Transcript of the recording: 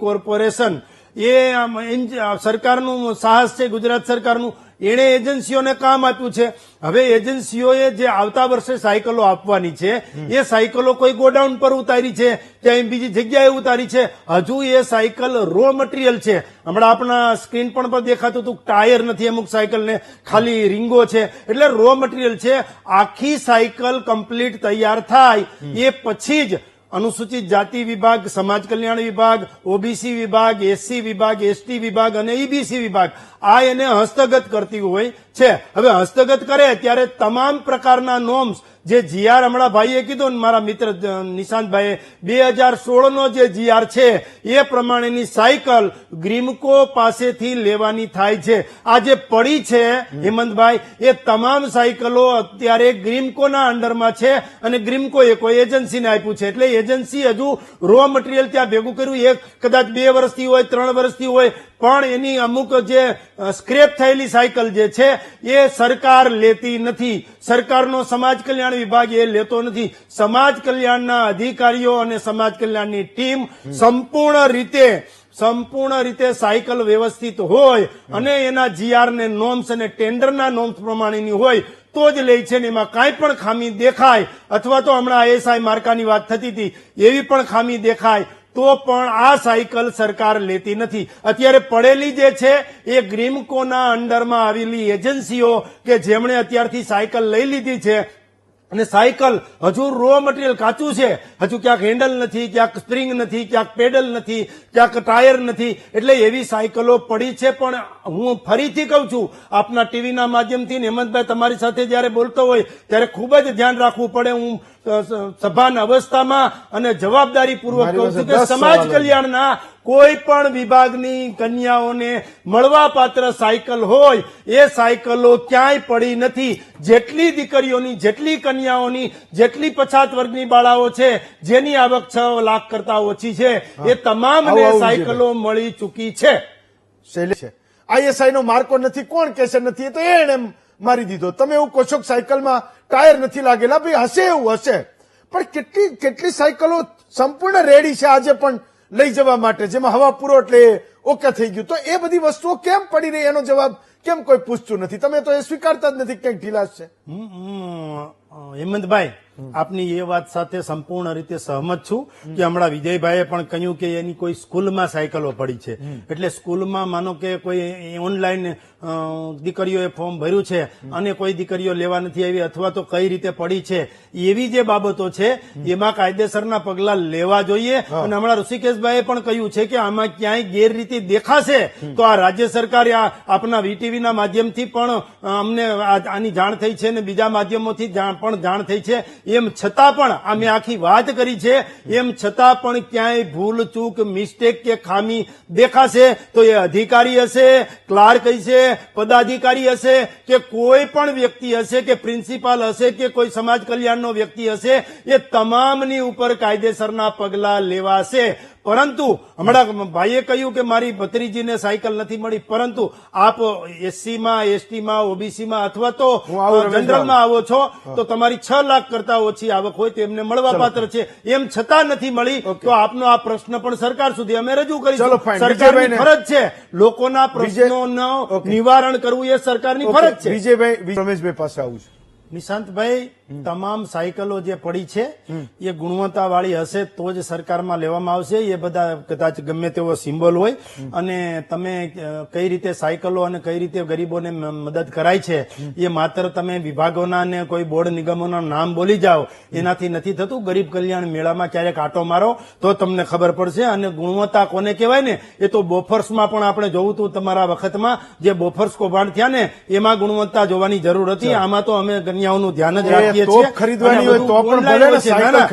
Corporation એ સરકારનું સાહસ છે, ગુજરાત સરકારનું. એણે એજન્સીઓને કામ આપ્યું છે. હવે એજન્સીઓએ જે આવતા વર્ષે સાયકલો આપવાની છે, એ સાયકલો કોઈ ગોડાઉન પર ઉતારી છે ત્યાં બીજી જગ્યાએ ઉતારી છે. હજુ એ સાયકલ રો મટીરિયલ છે. હમણાં આપણા સ્ક્રીન પણ પર દેખાતું હતું, ટાયર નથી અમુક સાયકલને, ખાલી રીંગો છે. એટલે રો મટીરિયલ છે. આખી સાયકલ કમ્પ્લીટ તૈયાર થાય. એ પછી જ અનુસૂચિત જાતિ વિભાગ, સમાજ કલ્યાણ વિભાગ, ઓબીસી વિભાગ, એસસી વિભાગ, એસટી વિભાગ અને ઈબીસી વિભાગ આ એને હસ્તગત કરતી હોય છે. હવે હસ્તગત કરે ત્યારે તમામ પ્રકારના નોર્મ્સ જે જીઆર હમણાં ભાઈએ કીધું ને મારા મિત્ર નિશાંતભાઈએ, બે હજાર સોળનો જે જીઆર છે, એ પ્રમાણેની સાયકલ ગ્રીમકો પાસેથી લેવાની થાય છે. આ જે પડી છે, હેમંતભાઈ, એ તમામ સાયકલો અત્યારે ગ્રીમકોના અંડરમાં છે અને ગ્રીમકોએ કોઈ એજન્સીને આપ્યું છે. એટલે એજન્સી હજુ રો મટીરિયલ ત્યાં ભેગું કર્યું. એક કદાચ બે વર્ષથી હોય, ત્રણ વર્ષથી હોય પણ એની અમુક જે સ્ક્રેપ થયેલી સાયકલ જે છે, એ સરકાર લેતી નથી. સરકારનો સમાજ કલ્યાણ વિભાગ એ લેતો નથી. સમાજ કલ્યાણના અધિકારીઓ અને સમાજ કલ્યાણની ટીમ સંપૂર્ણ રીતે સંપૂર્ણ રીતે સાયકલ વ્યવસ્થિત હોય અને એના જીઆર ને નોમ્સ અને ટેન્ડરના નોમ્સ પ્રમાણેની હોય, તો જ લે છે ને એમાં કાંઈ પણ ખામી દેખાય. અથવા તો હમણાં એસઆઈ માર્કાની વાત થતી હતી, એવી પણ ખામી દેખાય. તો પણ આ સાયકલ સરકાર લેતી નથી. અત્યારે પડેલી જે છે, એ ગ્રીમકોના અંડરમાં આવેલી એજન્સીઓ કે જેમણે અત્યારથી સાયકલ લઈ લીધી છે અને સાયકલ હજુ રો મટીરિયલ કાચું છે. હજુ ક્યાંક હેન્ડલ નથી, ક્યાંક સ્પ્રિંગ નથી, ક્યાંક પેડલ નથી, ક્યાંક ટાયર નથી. એટલે એવી સાયકલો પડી છે પણ હું ફરીથી કહું છું, આપના ટીવીના માધ્યમથી હેમંતભાઈ તમારી સાથે જયારે બોલતો હોય ત્યારે ખૂબ જ ધ્યાન રાખવું પડે. હું સભાના અવસ્થામાં અને જવાબદારી પૂર્વક કહું છું કે સમાજ કલ્યાણના કોઈ પણ વિભાગની કન્યાઓને મળવાપાત્ર સાયકલ હોય એ સાયકલો ક્યાંય પડી નથી. જેટલી દીકરીઓની જેટલી કન્યાઓની જેટલી પછાત વર્ગની બાળાઓ છે જેની આવક છ લાખ કરતા ઓછી છે એ તમામને સાયકલો મળી ચૂકી છે. શૈલેષ છે. આઈએસઆઈ નો માર્કો નથી કોણ કહેશે? નથી એ તો એને મારી દીધો. તમે એવું કહો છો કે સાયકલમાં ટાયર નથી લાગેલા? ભાઈ, હશે એવું, હશે. પણ કેટલી કેટલી સાયકલો સંપૂર્ણ રેડી છે આજે પણ લઈ જવા માટે, જેમાં હવા પૂરો એટલે ઓકે થઈ ગયું. તો એ બધી વસ્તુઓ કેમ પડી રહી? એનો જવાબ કેમ કોઈ પૂછતું નથી? તમે તો એ સ્વીકારતા જ નથી ક્યાંક ઢીલાશ છે. હેમંતભાઈ આપની એ વાત સાથે સંપૂર્ણ રીતે સહમત છું કે હમણાં વિજયભાઈએ પણ કહ્યું કે એની કોઈ સ્કૂલમાં સાયકલો પડી છે. એટલે સ્કૂલમાં માનો કે કોઈ ઓનલાઈન દીકરીઓએ ફોર્મ ભર્યું છે અને કોઈ દીકરીઓ લેવા નથી આવી અથવા તો કઈ રીતે પડી છે એવી જે બાબતો છે એમાં કાયદેસરના પગલા લેવા જોઈએ. અને હમણાં ઋષિકેશભાઈએ પણ કહ્યું છે કે આમાં ક્યાંય ગેરરીતિ દેખાશે તો આ રાજ્ય સરકારે આ આપના વીટીવીના માધ્યમથી પણ અમને આની જાણ થઈ છે અને બીજા માધ્યમોથી જાણ- પણ જાણ થઈ છે એમ છતાં પણ અમે આખી વાત કરી છે, એમ છતાં પણ ક્યાંય ભૂલ, ચૂક મિસ્ટેક કે ખામી દેખાશે તો એ અધિકારી હશે, ક્લાર્ક હશે, પદાધિકારી હશે કે કોઈ પણ વ્યક્તિ હશે કે પ્રિન્સિપાલ હશે કે કોઈ સમાજ કલ્યાણનો વ્યક્તિ હશે એ તમામની ઉપર કાયદેસરના પગલાં લેવાશે. પરંતુ હમણાં ભાઈએ કહ્યું કે મારી ભત્રીજીને સાયકલ નથી મળી પરંતુ આપ એસસીમાં એસટીમાં ઓબીસીમાં અથવા તો. જનરલમાં આવો છો તો તમારી છ લાખ કરતા ઓછી આવક હોય તો એમને મળવા પાત્ર છે. એમ છતાં નથી મળી તો આપનો આ પ્રશ્ન પણ સરકાર સુધી અમે રજૂ કરીશું. સરકારની ફરજ છે. લોકોના પ્રશ્નોનું નિવારણ કરવું એ સરકારની ફરજ છે. વિજયભાઈ રમેશભાઈ પાસે આવું છું. નિશાંતભાઈ તમામ સાયકલો જે પડી છે એ ગુણવત્તા વાળી હશે તો જ સરકારમાં લેવામાં આવશે. એ બધા કદાચ ગમે તેવો સિમ્બોલ હોય. અને તમે કઈ રીતે સાયકલો અને કઈ રીતે ગરીબોને મદદ કરાય છે એ માત્ર તમે વિભાગોના ને કોઈ બોર્ડ નિગમોના નામ બોલી જાઓ. એનાથી નથી થતું. ગરીબ કલ્યાણ મેળામાં ક્યારેક આટો મારો તો તમને ખબર પડશે. અને ગુણવત્તા કોને કહેવાય ને એ તો બોફર્સમાં પણ આપણે જોવું હતું તમારા વખતમાં જે બોફર્સ કૌભાંડ થયા ને એમાં ગુણવત્તા જોવાની જરૂર હતી. આમાં તો અમે કન્યાઓનું ધ્યાન જ રાખીએ છીએ. ખરીદવાની હોય તો પણ online